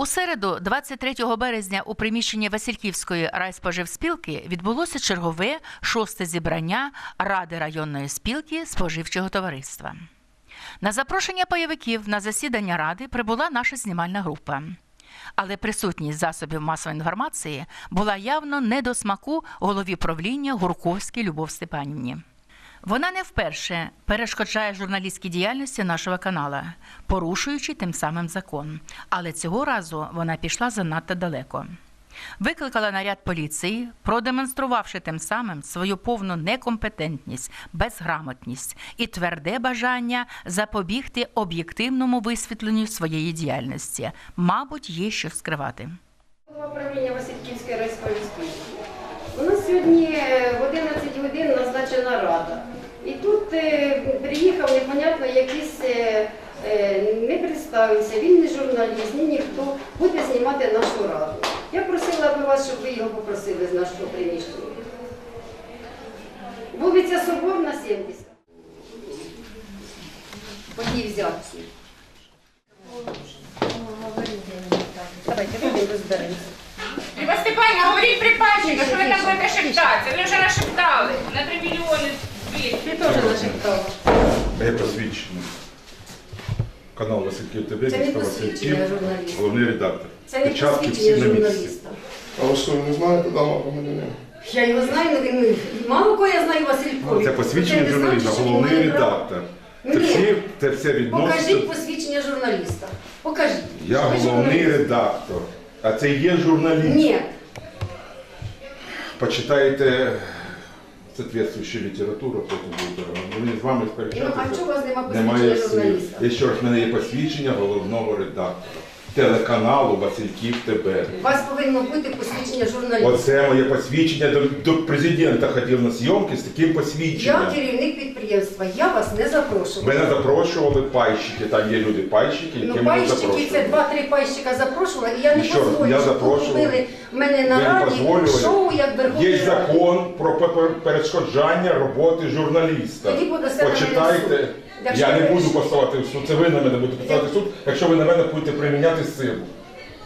У середу, 23 березня, у приміщенні Васильківської райспоживспілки відбулося чергове шосте зібрання Ради районної спілки споживчого товариства. На запрошення пайовиків на засідання ради прибула наша знімальна група. Але присутність засобів масової інформації була явно не до смаку голові правління Гурковській Любов Степанівні. Вона не вперше перешкоджає журналістській діяльності нашого канала, порушуючи тим самим закон. Але цього разу вона пішла занадто далеко. Викликала наряд поліції, продемонструвавши тим самим свою повну некомпетентність, безграмотність і тверде бажання запобігти об'єктивному висвітленню своєї діяльності. Мабуть, є що скривати. Голова правління Васильківської райської спілки. У нас сьогодні е, в 11 годин назначена рада. Тут е, приїхав непонятно якийсь е, е, не представився, він не журналіст, ні ніхто буде знімати нашу раду. Я просила би вас, щоб ви його попросили з нашого приміщення. Вулиця Соборна, 70. Подій взятки. Давайте вийдемо розберемося. Люба Степанівна, говоріть при панчика, що ви там будете шептатися. Ви вже нашептали на 3 мільйони. Ти теж нашептала. Моє посвідчення. Канал Васильків ТВ, Це не посвідчення журналіста. головний редактор. Це не Печатки всі посвідчення на місці. журналіста. А ви що, не знаєте даного громадянина? Я його знаю, але він мало кого я знаю Василькові. Це посвідчення Це не значить, журналіста, що головний редактор. Це Ні. всі, це все Покажіть посвідчення журналіста. Покажіть. Я Ви головний журналіст. редактор. А це є журналіст. Ні. Почитайте соответствующую літературу, потім буде. Вони з вами Ну, а сперечатися. чого у вас нема Немає сил. слів. журналіста? І ще раз, в мене є посвідчення головного редактора. Телеканалу Васильків ТБ. У вас повинно бути посвідчення журналіста. Оце моє посвідчення до, до президента ходив на зйомки з таким Я посвідченням. керівник підприємства, я вас не запрошувала. Мене запрошували пайщики, там є люди пайщики, які Ну, мене пайщики, це запрошували. два-три пайщика запрошували, і я не що дозволю, я щоб запрошував. купили мене на Ви не раді дозволювали? шоу як Верховний Є закон про пе- перешкоджання роботи журналіста. Тоді подасте на мене в Почитайте. суд. Якщо Я не буду поставити в суд. Це ви на мене будете писати в суд, якщо ви на мене будете приміняти силу.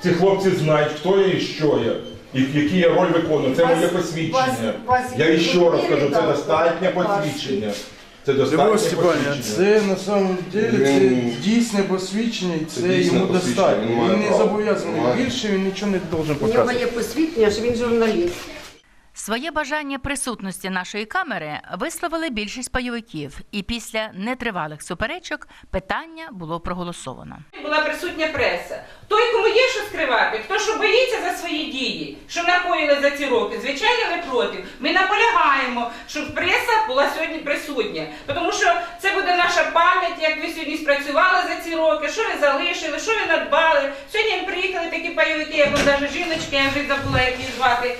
Ці хлопці знають, хто я і що я. І які я роль виконую. Це Вас- моє посвідчення. вас- вас Я ще раз кажу, це достатнє посвідчення. Це Любов достатнє Степанівна, посвідчення. це на самом деле це Він- дійсне посвідчення, і це, Це дійсне йому посвідчення, достатньо. він має Він не право. зобов'язаний Має. більше, він нічого не должен У нього показувати. є посвідчення, що він журналіст. Своє бажання присутності нашої камери висловили більшість пайовиків, і після нетривалих суперечок питання було проголосовано. Була присутня преса. Той, кому є що скривати, хто що боїться за свої дії, що накоїли за ці роки, звичайно, не проти. Ми наполягаємо, щоб преса була сьогодні присутня. Тому що це буде наша пам'ять, як ви сьогодні спрацювали за ці роки, що ви залишили, що ви надбали. Сьогодні приїхали такі пайовики, як навіть жіночки, я вже забула, як її звати.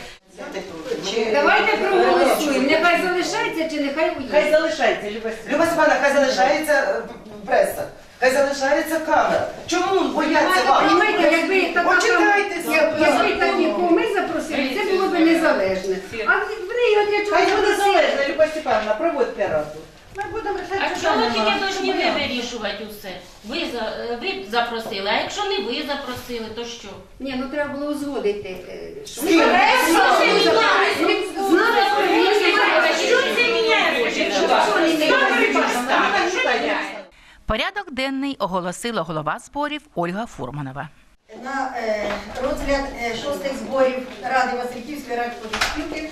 Давайте проголосуємо. Нехай залишається чи нехай Хай уїде. залишається, Люба Люба Степана, хай залишається е, преса, хай залишається камера. Чому бояться вас? Понимаєте, якби така Почитайтеся. як- якби такі ми запросили, це було б незалежне. А в неї от я чого Хай буде залежна, Люба Степановна, проводьте раду. Ми будемо А рішати чого питання. тільки повинні ви вирішувати усе? Ви, за, е, ви запросили, а якщо не ви запросили, то що? Ні, ну треба було узгодити. е, що- Що це міняє? Що це міняє? Порядок денний оголосила голова зборів Ольга Фурманова. На е, розгляд е, шостих зборів Ради Васильківської райспоживспілки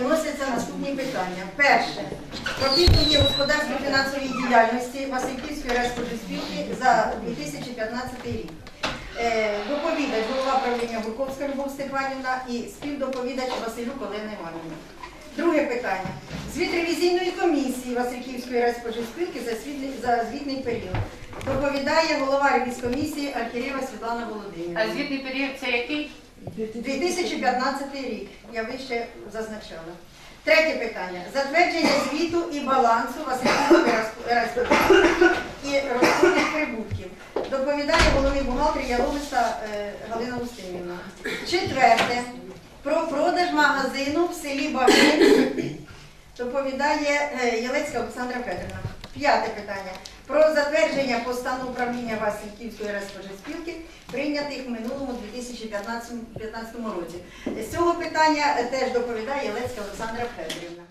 виносяться наступні питання. Перше. Про підсумки господарсько-фінансової діяльності Васильківської райспоживспілки за 2015 рік. Е, Доповідач голова правління Гурковська Любов Степанівна і співдоповідач Василюк Олена Іванівна. Друге питання. Звіт ревізійної комісії Васильківської райспоживспілки за, за звітний період. Доповідає голова ревізкомісії Архірєва Світлана Володимирівна. А звітний період це який? 2015 рік, я вище зазначала. Третє питання. Затвердження звіту і балансу Васильківської розпорядки і розподілих прибутків. Доповідає головний бухгалтер Яловиста е, Галина Устинівна. Четверте. Про продаж магазину в селі Бавин доповідає е, Єлецька Олександра Федорівна. П'яте питання. Про затвердження постанов управління Васильківської розпоживспілки, прийнятих в минулому 2015 15 році. З цього питання е, теж доповідає Єлецька Олександра Федорівна.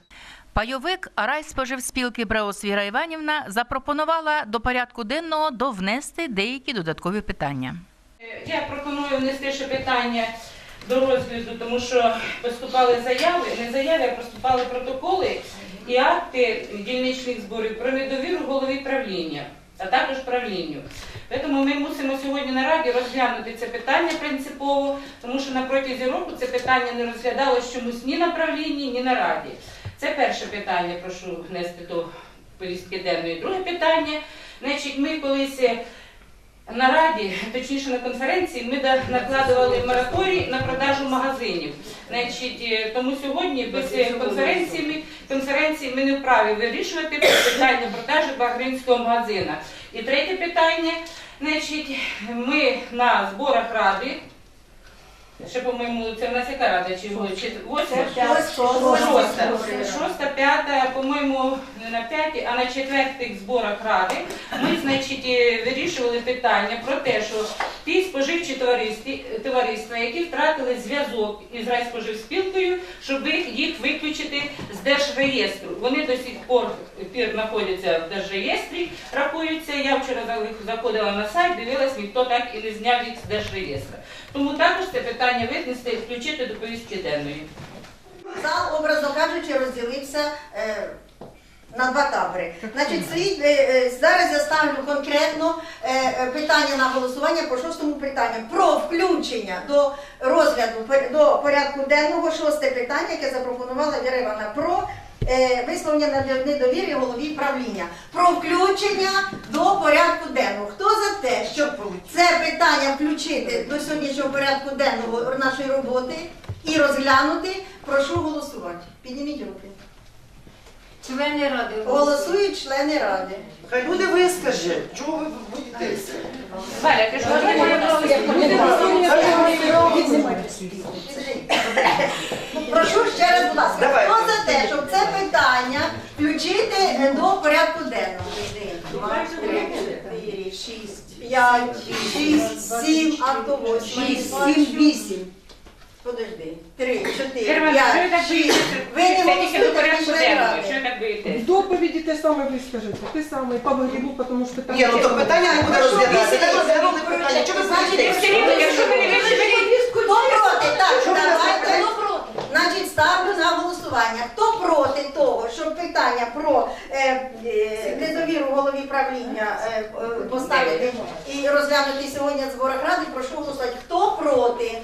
Пайовик райспоживспілки Бреус Віра Іванівна запропонувала до порядку денного довнести деякі додаткові питання. Я пропоную внести ще питання до розгляду, тому що поступали заяви, не заяви, а поступали протоколи і акти дільничних зборів про недовіру голові правління, а також правлінню. Тому ми мусимо сьогодні на раді розглянути це питання принципово, тому що на протязі року це питання не розглядалось чомусь ні на правлінні, ні на раді. Це перше питання, прошу внести до повістки денної. Друге питання. Значить, ми колись е, на раді, точніше на конференції, ми накладували мораторій на продажу магазинів. Значить, е, тому сьогодні без конференції конференції ми не вправі вирішувати питання продажу багринського магазина. І третє питання, значить, ми на зборах ради. Ще, по-моєму, це в нас яка рада? Чи чи восьма? Шоста. Шоста, п'ята, по-моєму, не на п'ятій, а на четвертих зборах ради ми, значить, е, вирішували питання про те, що ті споживчі товариства, які втратили зв'язок із райспоживспілкою, щоб їх виключити з держреєстру. Вони до сих пор пір знаходяться в держреєстрі, рахуються. Я вчора заходила на сайт, дивилась, ніхто так і не зняв їх з держреєстру. Тому також це питання винести і включити до повістки денної. Зал, образно кажучи, розділився е, на два табори. Значить, стоїть, е, е, зараз я ставлю конкретно е, питання на голосування по шостому питанню про включення до розгляду до порядку денного шосте питання, яке запропонувала Віра Івановна, про висловлення нед- недовіри голові правління, про включення до порядку денного. Хто за те, щоб це питання включити до сьогоднішнього порядку денного нашої роботи і розглянути, прошу голосувати. Підніміть руки. Члени ради. Голосують члени ради. Хай люди вискажуть, чого ви боїтеся? Валя, ти ж Прошу ще раз, будь ласка, Давай. хто за те, щоб це питання включити до порядку денного? Два, три, шість, п'ять, шість, сім, а то восьмий, сім, вісім. Подожди. Три, чотири, Герман, що ви п'ять, так шість. боїтеся? Ви не Це до голосуєте, порядку члени денного. Що ви так? В доповіді те саме ви скажете. Те саме по Багріву, тому що там... Ні, ну то питання не буде розглядати. Так розглянули питання. Чого ви? Все рівно, якщо ви не вирішите, Хто проти? Так, давайте. Значить, ставлю на голосування. Хто проти того, щоб питання про е, е, недовіру голові правління е, е, поставити і розглянути сьогодні в зборах ради, прошу голосувати. Хто проти?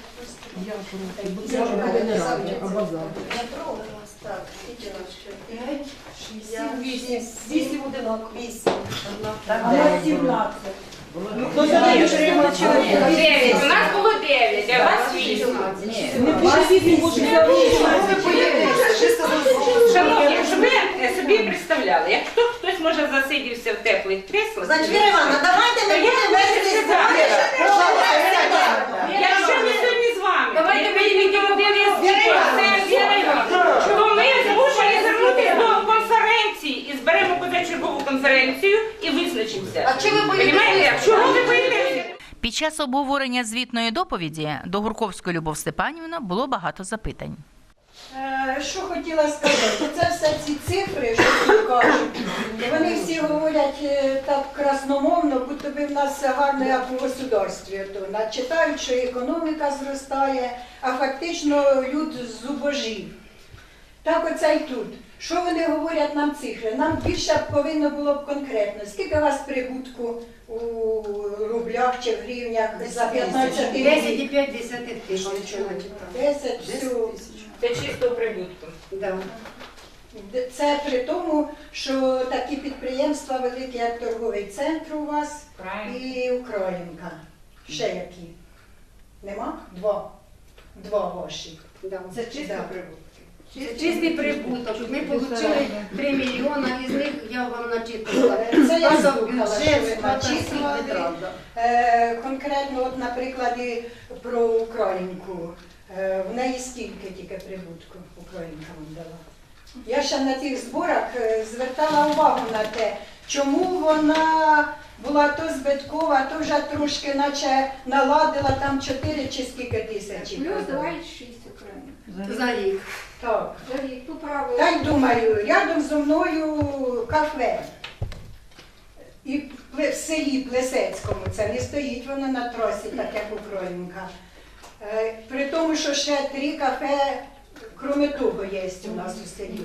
Я проти. Я ж не раді, а базар. Я проти. Так, скільки у нас ще? П'ять, шість, Вісім. сім, Вісім одинаково. вісім. дев'ять. У нас було дев'ять, а у вас вісім. Шановні, щоб ви собі представляли, як хто хтось може засидівся в теплих креслах. Значить, Віра Івановна, давайте не будемо вести збори. Якщо ми сьогодні з вами, давайте вийдемо один із це Віра ми змушені звернутися до конференції і зберемо позачергову конференцію і визначимося. А чи ви боїтеся? Понімаєте? Чого ви боїтеся? Під час обговорення звітної доповіді до Гурковської Любов Степанівна було багато запитань. Е, Що хотіла сказати, це все ці цифри, що тут кажуть, вони всі говорять е, так красномовно, будто би в нас все гарно як у государстві. То начитають, що економіка зростає, а фактично люд зубожів. Так оце й тут. Що вони говорять нам цифри? Нам більше повинно було б конкретно. Скільки у вас прибутку у рублях чи в гривнях за 15 рік? 10,5 тисяч. 10, все. Це чисто прибутку. Да. Це при тому, що такі підприємства великі, як торговий центр у вас Правильно. і Українка. Ще які? Нема? Два. Два ваші. Да. Це чисто Да. прибутки. Чистий прибуток. Ми отримали 3 мільйона, із них я вам начитувала. Це я слухала, що ви. Е, конкретно, от, на прикладі про Українку. Е, в неї скільки тільки прибутку Українка вам дала? Я ще на тих зборах е, звертала увагу на те, чому вона була то збиткова, то вже трошки наче наладила там 4 чи скільки тисячі. Плюс 26 окремо. За рік. Так. За рік поправили. Та й думаю, рядом зо мною кафе. І в селі Плесецькому, це не стоїть воно на тросі, так як Українка. Е, При тому, що ще три кафе, крім того, є у нас у селі.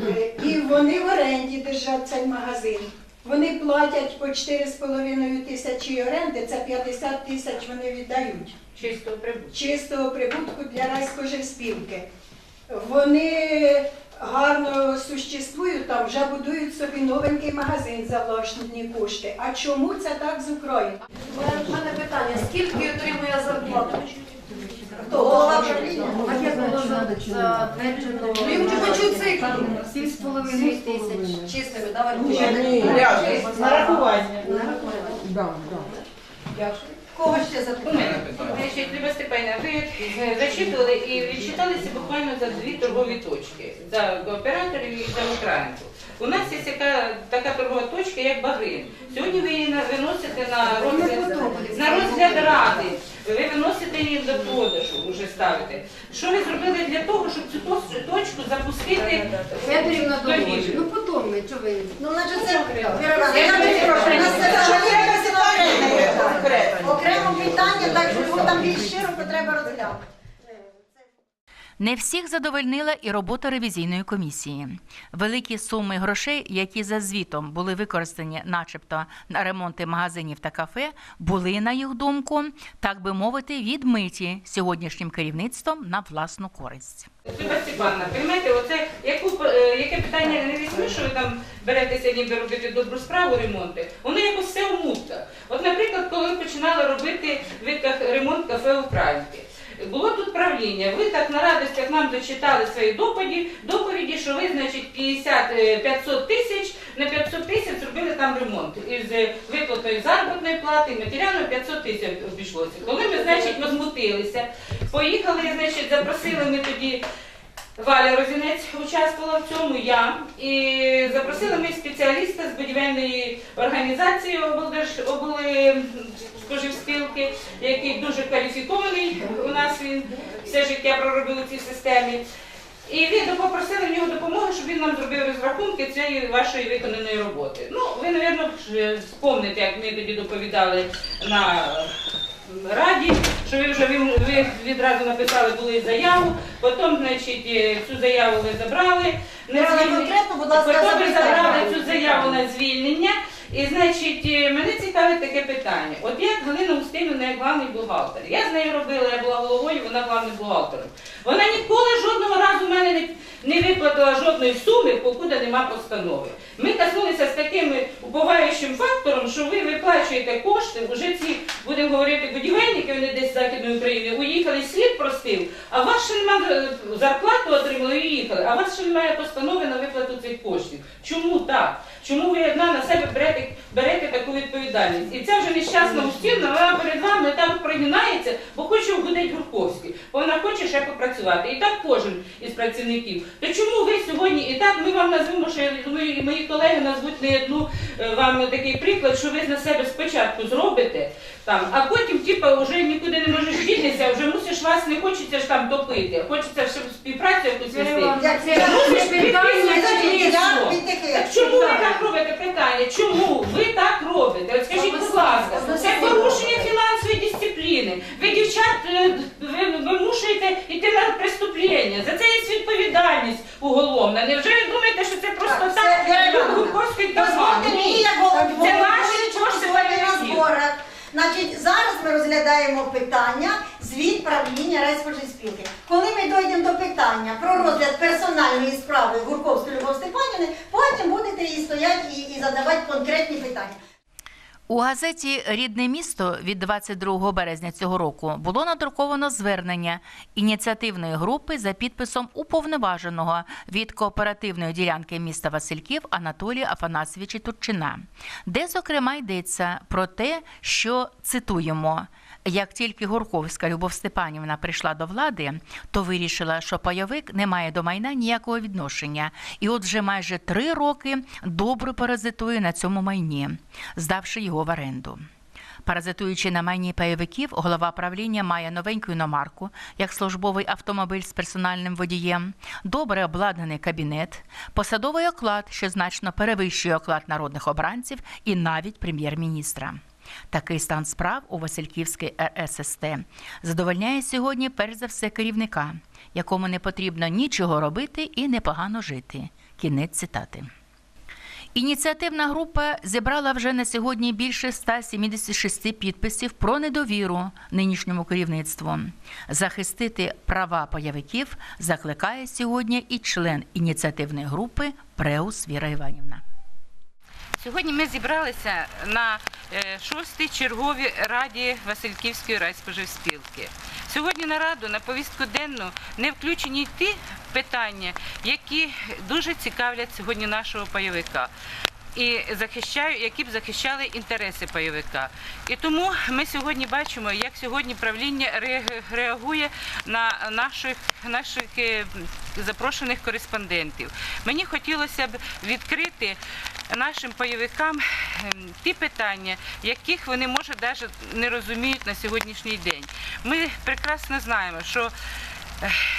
Е, І вони в оренді держать цей магазин. Вони платять по 4,5 тисячі оренди, це 50 тисяч вони віддають чистого прибутку. чистого прибутку для райспоживспілки. Вони гарно существують там, вже будують собі новенький магазин за власні кошти. А чому це так з України? У мене питання, скільки отримує зарплату? Хто голова правління? А як затверджено? Цифру. 7,5 тисяч чистими, да, Ні, нарахування. Да, да. Кого ще запитання? Значить, Люба Степанівна, ви е, зачитували і відчиталися буквально за дві торгові точки за операторів і за Українку. У нас є така, така торгова точка, як Багрин. Сьогодні ви її виносите на розгляд, на розгляд ради. Ви виносите її до продажу, вже ставите. Що ви зробили для того, щоб цю точку запустити Федорівна в Ну потім чого ви? Ну, значить, це окремо. Я не прошу. У нас це Що окремо треба ситуація конкретно? Окремо питання, так що там більш широко треба розглянути. Не всіх задовольнила і робота ревізійної комісії. Великі суми грошей, які за звітом були використані, начебто, на ремонти магазинів та кафе, були, на їх думку, так би мовити, відмиті сьогоднішнім керівництвом на власну користь. Степанна, розумієте, оце яку, е, яке питання не візьми, що ви там беретеся ніби робити добру справу ремонти, воно якось все у мутках. От, наприклад, коли починали робити ви ремонт кафе Українки. Було тут правління. Ви так на радостях нам дочитали свої доповіді, доповіді, що ви, значить, 50, е, 500 тисяч на 500 тисяч зробили там ремонт. Із з виплатою заробітної плати, матеріально 500 тисяч обійшлося. Коли ми, значить, возмутилися, поїхали, значить, запросили ми тоді Валя Розінець участвувала в цьому, я. І запросили ми спеціаліста з будівельної організації облдерж, обли, який дуже кваліфікований. У нас він все життя проробив у цій системі. І він попросили в нього допомоги, щоб він нам зробив розрахунки цієї вашої виконаної роботи. Ну, ви, мабуть, спомните, як ми тоді доповідали на раді, що ви вже ви, відразу написали були заяву, потім, значить, е, цю заяву ви забрали. на конкретно, будь ласка, Потім ви забрали цю заяву на звільнення. І, значить, е, мене цікавить таке питання. От як Галина Устинівна, як главний бухгалтер. Я з нею робила, я була головою, вона главним бухгалтером. Вона ніколи жодного разу в мене не, не виплатила жодної суми, покуди нема постанови. Ми коснулися з таким уповаючим фактором, що ви виплачуєте кошти, вже ці, будемо говорити, будівельники, вони десь з Західної України, уїхали, слід простив, а вас ще немає зарплату отримали і їхали, а вас ще немає постанови на виплату цих коштів. Чому так? Чому ви одна на себе берете, берете таку відповідальність? І ця вже нещасна Устінна, вона перед вами там прогинається, бо хоче вгодити Гурковський, бо вона хоче ще попрацювати. І так кожен із працівників. То чому ви сьогодні, і так ми вам назвемо, що я думаю, і мої колеги назвуть не одну е, вам такий приклад, що ви на себе спочатку зробите, там, а потім, типа, вже нікуди не можеш дітися, вже мусиш вас не хочеться ж там топити, хочеться ще співпрацю якусь вести. Так чому ви так робите питання? Чому ви так робите? От скажіть, будь ласка, це порушення фінансової дисципліни. Ви дівчат е, ви вимушуєте йти на преступлення. За це є відповідальність уголовна. Невже ви думаєте, що це просто Так, так? все, Віра як Івановна, Гурковський Дозвольте давав? мені, Ні. як голову Це наші кошти на перевірки. зборах. Значить, зараз ми розглядаємо питання звіт правління райспоживспілки. Коли ми дійдемо до питання про розгляд персональної справи Гурковської Любов Степанівни, потім будете і стояти і, і задавати конкретні питання. У газеті Рідне місто від 22 березня цього року було надруковано звернення ініціативної групи за підписом уповноваженого від кооперативної ділянки міста Васильків Анатолія Афанасовича Турчина, де, зокрема, йдеться про те, що цитуємо. Як тільки Гурковська Любов Степанівна прийшла до влади, то вирішила, що пайовик не має до майна ніякого відношення, і от вже майже три роки добре паразитує на цьому майні, здавши його в оренду. Паразитуючи на майні пайовиків, голова правління має новеньку іномарку, як службовий автомобіль з персональним водієм, добре обладнаний кабінет, посадовий оклад, що значно перевищує оклад народних обранців і навіть прем'єр-міністра. Такий стан справ у Васильківській РССТ задовольняє сьогодні перш за все керівника, якому не потрібно нічого робити і непогано жити. Кінець цитати. Ініціативна група зібрала вже на сьогодні більше 176 підписів про недовіру нинішньому керівництву. Захистити права пайовиків закликає сьогодні і член ініціативної групи Преус Віра Іванівна. Сьогодні ми зібралися на е, шостій черговій раді Васильківської райспоживспілки. Сьогодні на раду на повістку денну не включені ті питання, які дуже цікавлять сьогодні нашого пайовика. І захищаю, які б захищали інтереси пайовика. І тому ми сьогодні бачимо, як сьогодні правління ре- реагує на наших, наших е, запрошених кореспондентів. Мені хотілося б відкрити нашим пайовикам ем, ті питання, яких вони може навіть не розуміють на сьогоднішній день. Ми прекрасно знаємо, що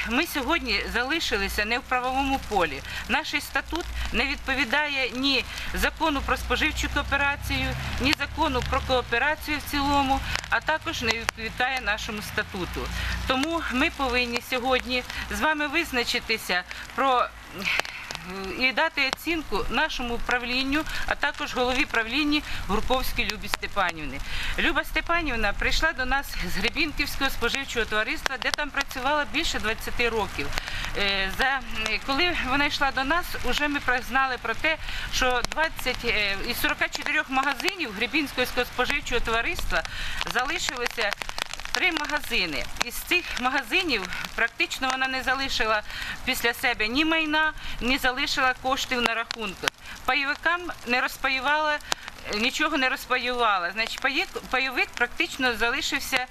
ми сьогодні залишилися не в правовому полі. Наш статут не відповідає ні закону про споживчу кооперацію, ні закону про кооперацію в цілому, а також не відповідає нашому статуту. Тому ми повинні сьогодні з вами визначитися про і дати оцінку нашому правлінню, а також голові правління Гурковській Любі Степанівни. Люба Степанівна прийшла до нас з Гребінківського споживчого товариства, де там працювала більше 20 років. Е, За, коли вона йшла до нас, вже ми знали про те, що 20 е, із 44 магазинів Гребінського споживчого товариства залишилося Три магазини. Із цих магазинів практично вона не залишила після себе ні майна, ні залишила коштів на рахунках. Пайовикам не розпаювала, нічого не розпаювала. Значить, пайовик практично залишився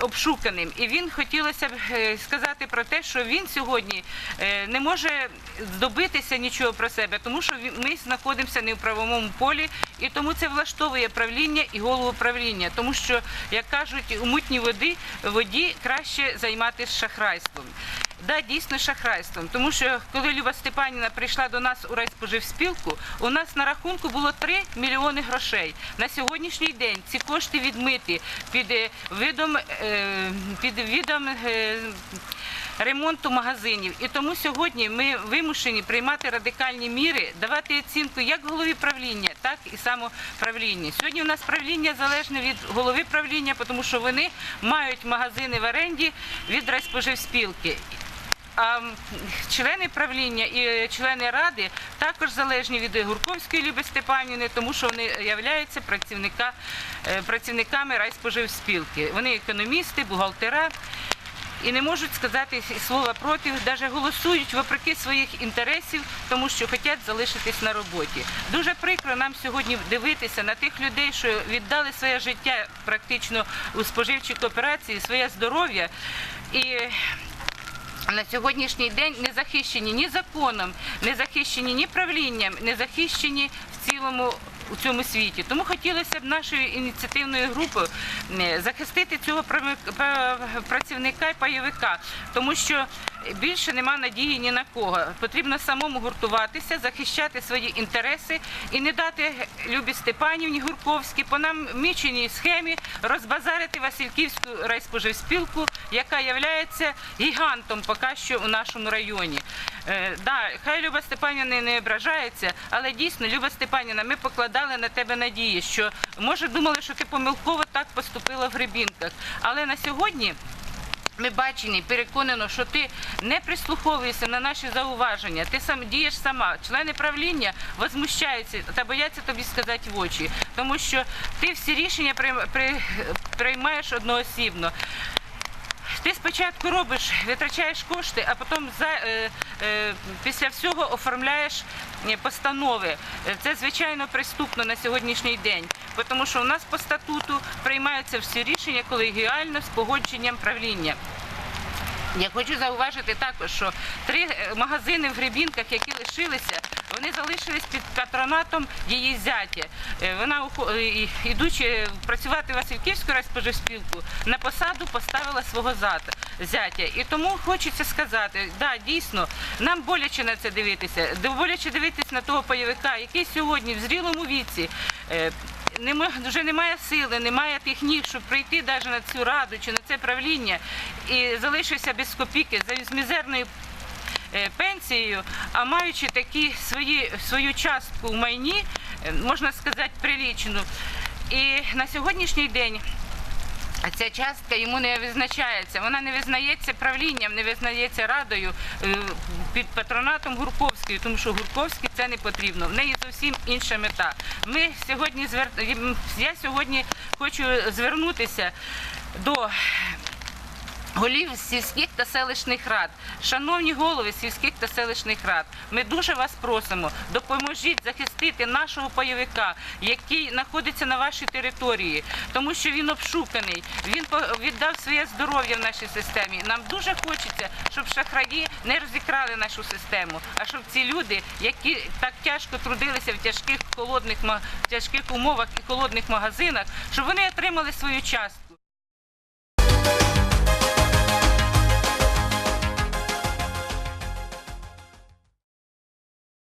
обшуканим. І він хотілося б е, сказати про те, що він сьогодні е, не може здобитися нічого про себе, тому що ми знаходимося не в правовому полі, і тому це влаштовує правління і голову правління, тому що, як кажуть, у мутній воді, воді краще займатися шахрайством. Да, дійсно шахрайством, тому що коли Люба Степанівна прийшла до нас у райспоживспілку, у нас на рахунку було 3 мільйони грошей. На сьогоднішній день ці кошти відмиті під е, видом, е, під видом е, ремонту магазинів. І тому сьогодні ми вимушені приймати радикальні міри, давати оцінку як голові правління, так і самоправління. Сьогодні у нас правління залежне від голови правління, тому що вони мають магазини в оренді від райспоживспілки. А члени правління і е, члени ради також залежні від Гурковської Люби Степанівни, тому що вони являються працівника, е, працівниками райспоживспілки. Вони економісти, бухгалтера і не можуть сказати слова проти, навіть голосують вопреки своїх інтересів, тому що хочуть залишитись на роботі. Дуже прикро нам сьогодні дивитися на тих людей, що віддали своє життя практично у споживчій кооперації, своє здоров'я. І на сьогоднішній день не захищені ні законом, не захищені ні правлінням, не захищені в цілому у цьому світі. Тому хотілося б нашою ініціативною групою захистити цього працівника і пайовика, тому що більше нема надії ні на кого. Потрібно самому гуртуватися, захищати свої інтереси і не дати Любі Степанівні Гурковській по наміченій схемі розбазарити Васильківську райспоживспілку, яка є гігантом поки що у нашому районі. Е, да, хай Люба Степанівна не ображається, але дійсно, Люба Степанівна, ми покладали на тебе надії, що може думали, що ти помилково так поступила в Гребінках. Але на сьогодні. Ми бачені, переконано, що ти не прислуховуєшся на наші зауваження. Ти сам дієш сама. Члени правління возмущаються та бояться тобі сказати в очі, тому що ти всі рішення приймаєш одноосібно. Ти спочатку робиш, витрачаєш кошти, а потім за, е, е, після всього оформляєш постанови. Е, Це звичайно приступно на сьогоднішній день, тому що у нас по статуту приймаються всі рішення колегіально з погодженням правління. Я хочу зауважити також, що три е, магазини в Гребінках, які лишилися, вони залишились під патронатом її зятя. Е, Вона, е, ідучи працювати в Васильківську райспоживспілку, на посаду поставила свого зятя. І тому хочеться сказати, да, дійсно, нам боляче на це дивитися. Боляче дивитися на того пайовика, який сьогодні в зрілому віці. Нема, вже немає сили, немає тих ніг, щоб прийти навіть на цю раду чи на це правління і залишився без копійки з мізерною е, пенсією, а маючи такі свої, свою частку в майні, е, можна сказати, прилічну. І на сьогоднішній день а ця частка йому не визначається. Вона не визнається правлінням, не визнається радою е, під патронатом Гурковської, тому що Гурковській це не потрібно. В неї зовсім інша мета. Ми сьогодні звер... я сьогодні хочу звернутися до голів сільських та селищних рад. Шановні голови сільських та селищних рад, ми дуже вас просимо, допоможіть захистити нашого пайовика, який знаходиться на вашій території, тому що він обшуканий, він віддав своє здоров'я в нашій системі. Нам дуже хочеться, щоб шахраї не розікрали нашу систему, а щоб ці люди, які так тяжко трудилися в тяжких холодних тяжких умовах і холодних магазинах, щоб вони отримали свою частку.